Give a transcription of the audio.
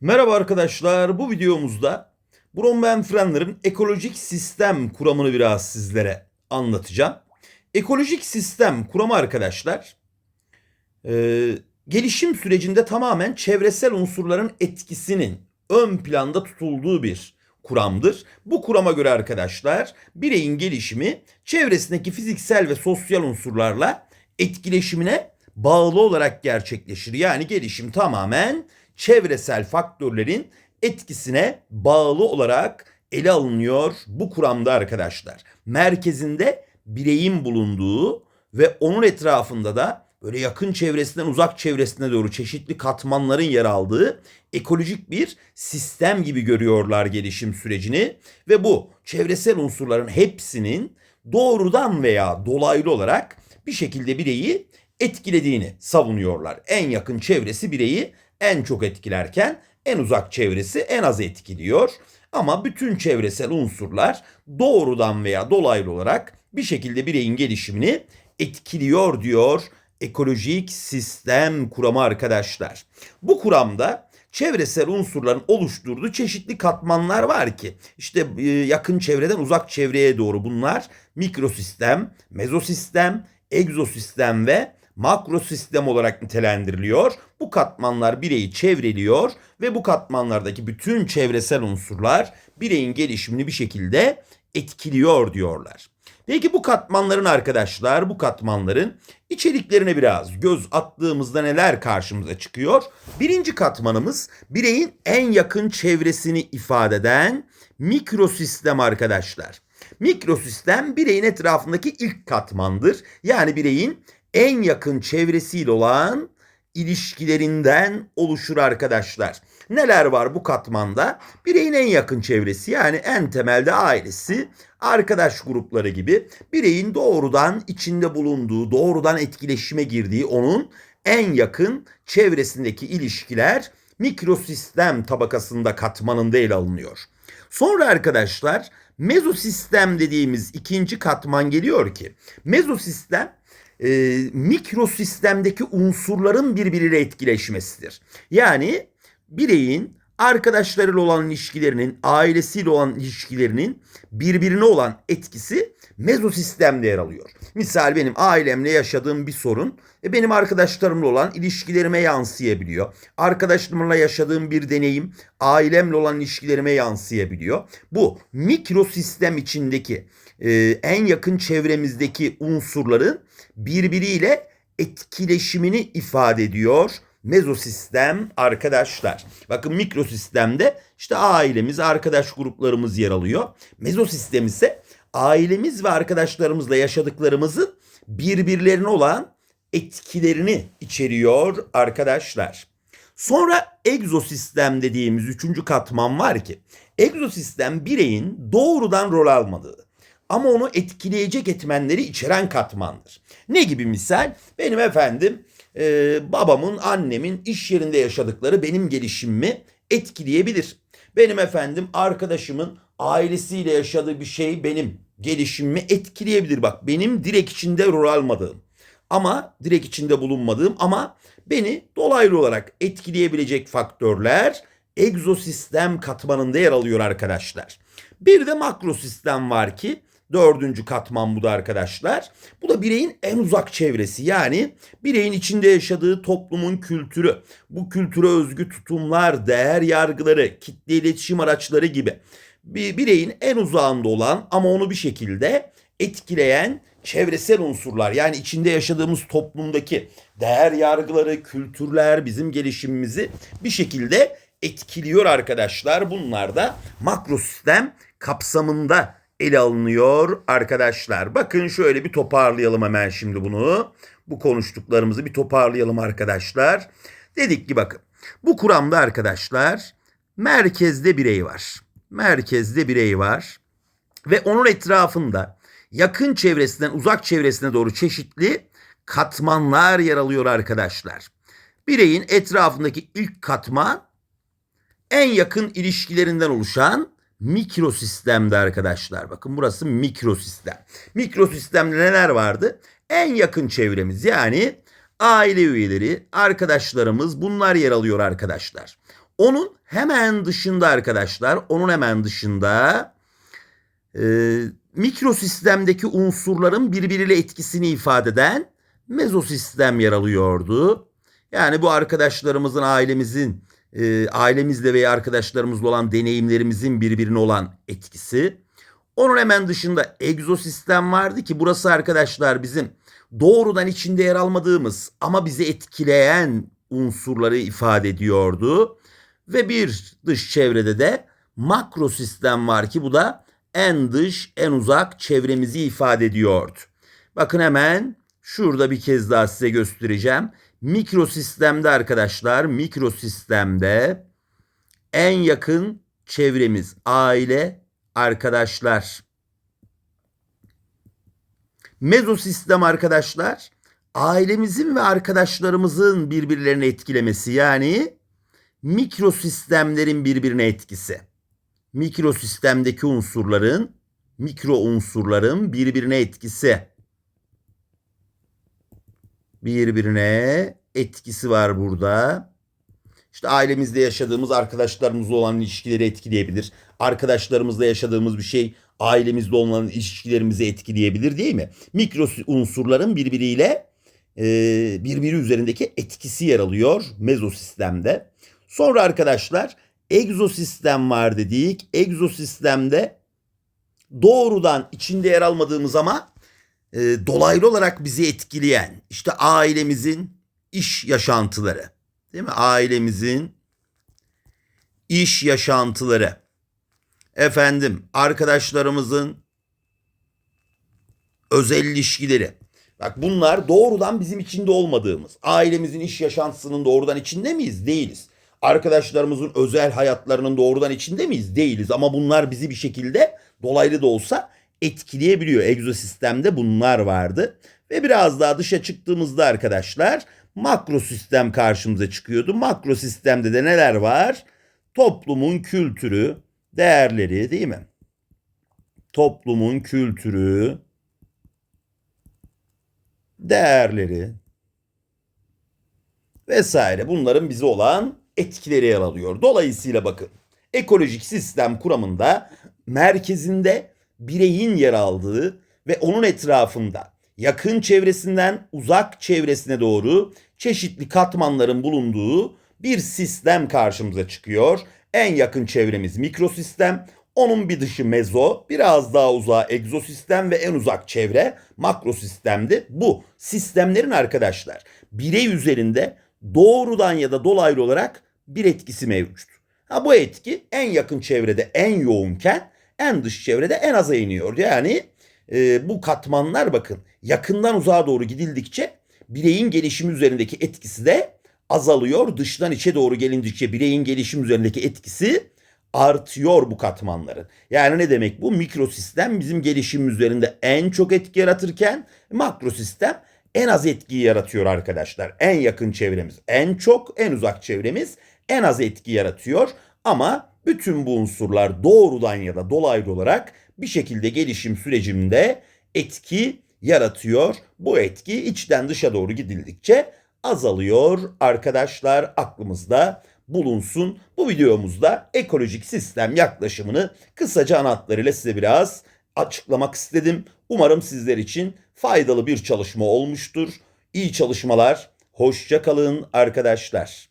Merhaba arkadaşlar. Bu videomuzda Brombenfrenler'in ekolojik sistem kuramını biraz sizlere anlatacağım. Ekolojik sistem kuramı arkadaşlar e, gelişim sürecinde tamamen çevresel unsurların etkisinin ön planda tutulduğu bir kuramdır. Bu kurama göre arkadaşlar bireyin gelişimi çevresindeki fiziksel ve sosyal unsurlarla etkileşimine bağlı olarak gerçekleşir. Yani gelişim tamamen çevresel faktörlerin etkisine bağlı olarak ele alınıyor bu kuramda arkadaşlar. Merkezinde bireyin bulunduğu ve onun etrafında da böyle yakın çevresinden uzak çevresine doğru çeşitli katmanların yer aldığı ekolojik bir sistem gibi görüyorlar gelişim sürecini ve bu çevresel unsurların hepsinin doğrudan veya dolaylı olarak bir şekilde bireyi etkilediğini savunuyorlar. En yakın çevresi bireyi en çok etkilerken en uzak çevresi en az etkiliyor. Ama bütün çevresel unsurlar doğrudan veya dolaylı olarak bir şekilde bireyin gelişimini etkiliyor diyor ekolojik sistem kuramı arkadaşlar. Bu kuramda çevresel unsurların oluşturduğu çeşitli katmanlar var ki işte e, yakın çevreden uzak çevreye doğru bunlar mikrosistem, mezosistem, egzosistem ve makrosistem olarak nitelendiriliyor. Bu katmanlar bireyi çevreliyor ve bu katmanlardaki bütün çevresel unsurlar bireyin gelişimini bir şekilde etkiliyor diyorlar. Peki bu katmanların arkadaşlar, bu katmanların içeriklerine biraz göz attığımızda neler karşımıza çıkıyor? Birinci katmanımız bireyin en yakın çevresini ifade eden mikrosistem arkadaşlar. Mikrosistem bireyin etrafındaki ilk katmandır. Yani bireyin en yakın çevresiyle olan ilişkilerinden oluşur arkadaşlar. Neler var bu katmanda? Bireyin en yakın çevresi yani en temelde ailesi, arkadaş grupları gibi bireyin doğrudan içinde bulunduğu, doğrudan etkileşime girdiği onun en yakın çevresindeki ilişkiler mikrosistem tabakasında katmanında ele alınıyor. Sonra arkadaşlar mezosistem dediğimiz ikinci katman geliyor ki mezosistem e, mikrosistemdeki unsurların birbiriyle etkileşmesidir. Yani bireyin arkadaşlarıyla olan ilişkilerinin, ailesiyle olan ilişkilerinin birbirine olan etkisi mezosistemde yer alıyor. Misal benim ailemle yaşadığım bir sorun e, benim arkadaşlarımla olan ilişkilerime yansıyabiliyor. Arkadaşlarımla yaşadığım bir deneyim ailemle olan ilişkilerime yansıyabiliyor. Bu mikrosistem içindeki e, en yakın çevremizdeki unsurların birbiriyle etkileşimini ifade ediyor mezosistem arkadaşlar. Bakın mikrosistemde işte ailemiz, arkadaş gruplarımız yer alıyor. Mezosistem ise ailemiz ve arkadaşlarımızla yaşadıklarımızın birbirlerine olan etkilerini içeriyor arkadaşlar. Sonra egzosistem dediğimiz üçüncü katman var ki egzosistem bireyin doğrudan rol almadığı ama onu etkileyecek etmenleri içeren katmandır. Ne gibi misal? Benim efendim e, babamın, annemin iş yerinde yaşadıkları benim gelişimimi etkileyebilir. Benim efendim arkadaşımın ailesiyle yaşadığı bir şey benim gelişimimi etkileyebilir. Bak benim direkt içinde rol almadığım ama direkt içinde bulunmadığım ama beni dolaylı olarak etkileyebilecek faktörler egzosistem katmanında yer alıyor arkadaşlar. Bir de makrosistem var ki Dördüncü katman bu da arkadaşlar. Bu da bireyin en uzak çevresi. Yani bireyin içinde yaşadığı toplumun kültürü, bu kültüre özgü tutumlar, değer yargıları, kitle iletişim araçları gibi bir bireyin en uzağında olan ama onu bir şekilde etkileyen çevresel unsurlar yani içinde yaşadığımız toplumdaki değer yargıları, kültürler bizim gelişimimizi bir şekilde etkiliyor arkadaşlar. Bunlar da makrosistem kapsamında ele alınıyor arkadaşlar. Bakın şöyle bir toparlayalım hemen şimdi bunu. Bu konuştuklarımızı bir toparlayalım arkadaşlar. Dedik ki bakın bu kuramda arkadaşlar merkezde birey var. Merkezde birey var ve onun etrafında yakın çevresinden uzak çevresine doğru çeşitli katmanlar yer alıyor arkadaşlar. Bireyin etrafındaki ilk katman en yakın ilişkilerinden oluşan mikrosistemde arkadaşlar. Bakın burası mikrosistem. Mikrosistemde neler vardı? En yakın çevremiz yani aile üyeleri, arkadaşlarımız bunlar yer alıyor arkadaşlar. Onun hemen dışında arkadaşlar, onun hemen dışında e, mikrosistemdeki unsurların birbiriyle etkisini ifade eden mezosistem yer alıyordu. Yani bu arkadaşlarımızın, ailemizin, e, ailemizle veya arkadaşlarımızla olan deneyimlerimizin birbirine olan etkisi. Onun hemen dışında egzosistem vardı ki burası arkadaşlar bizim doğrudan içinde yer almadığımız ama bizi etkileyen unsurları ifade ediyordu. Ve bir dış çevrede de makro sistem var ki bu da en dış, en uzak çevremizi ifade ediyordu. Bakın hemen şurada bir kez daha size göstereceğim. Mikrosistemde arkadaşlar, mikrosistemde en yakın çevremiz aile, arkadaşlar. Mezosistem arkadaşlar, ailemizin ve arkadaşlarımızın birbirlerini etkilemesi yani mikrosistemlerin birbirine etkisi. Mikrosistemdeki unsurların, mikro unsurların birbirine etkisi. Birbirine etkisi var burada. İşte ailemizde yaşadığımız arkadaşlarımızla olan ilişkileri etkileyebilir. Arkadaşlarımızla yaşadığımız bir şey ailemizle olan ilişkilerimizi etkileyebilir değil mi? Mikro unsurların birbiriyle e, birbiri üzerindeki etkisi yer alıyor mezosistemde. Sonra arkadaşlar egzosistem var dedik. Egzosistemde doğrudan içinde yer almadığımız ama e, dolaylı olarak bizi etkileyen işte ailemizin iş yaşantıları değil mi? Ailemizin iş yaşantıları. Efendim arkadaşlarımızın özel ilişkileri. Bak bunlar doğrudan bizim içinde olmadığımız. Ailemizin iş yaşantısının doğrudan içinde miyiz? Değiliz. Arkadaşlarımızın özel hayatlarının doğrudan içinde miyiz? Değiliz. Ama bunlar bizi bir şekilde dolaylı da olsa etkileyebiliyor. Egzosistemde bunlar vardı. Ve biraz daha dışa çıktığımızda arkadaşlar makro sistem karşımıza çıkıyordu. Makro sistemde de neler var? Toplumun kültürü, değerleri değil mi? Toplumun kültürü, değerleri vesaire bunların bize olan etkileri yer alıyor. Dolayısıyla bakın ekolojik sistem kuramında merkezinde bireyin yer aldığı ve onun etrafında yakın çevresinden uzak çevresine doğru çeşitli katmanların bulunduğu bir sistem karşımıza çıkıyor. En yakın çevremiz mikrosistem, onun bir dışı mezo, biraz daha uzağa egzosistem ve en uzak çevre makrosistemdi. Bu sistemlerin arkadaşlar birey üzerinde doğrudan ya da dolaylı olarak bir etkisi mevcut. Ha bu etki en yakın çevrede en yoğunken en dış çevrede en aza iniyor. Yani e, bu katmanlar bakın yakından uzağa doğru gidildikçe bireyin gelişimi üzerindeki etkisi de azalıyor. Dıştan içe doğru gelindikçe bireyin gelişim üzerindeki etkisi artıyor bu katmanların. Yani ne demek bu? Mikrosistem bizim gelişim üzerinde en çok etki yaratırken makrosistem en az etkiyi yaratıyor arkadaşlar. En yakın çevremiz en çok, en uzak çevremiz en az etki yaratıyor. Ama bütün bu unsurlar doğrudan ya da dolaylı olarak bir şekilde gelişim sürecinde etki yaratıyor. Bu etki içten dışa doğru gidildikçe azalıyor arkadaşlar aklımızda bulunsun. Bu videomuzda ekolojik sistem yaklaşımını kısaca ana hatlarıyla size biraz açıklamak istedim. Umarım sizler için faydalı bir çalışma olmuştur. İyi çalışmalar. Hoşça kalın arkadaşlar.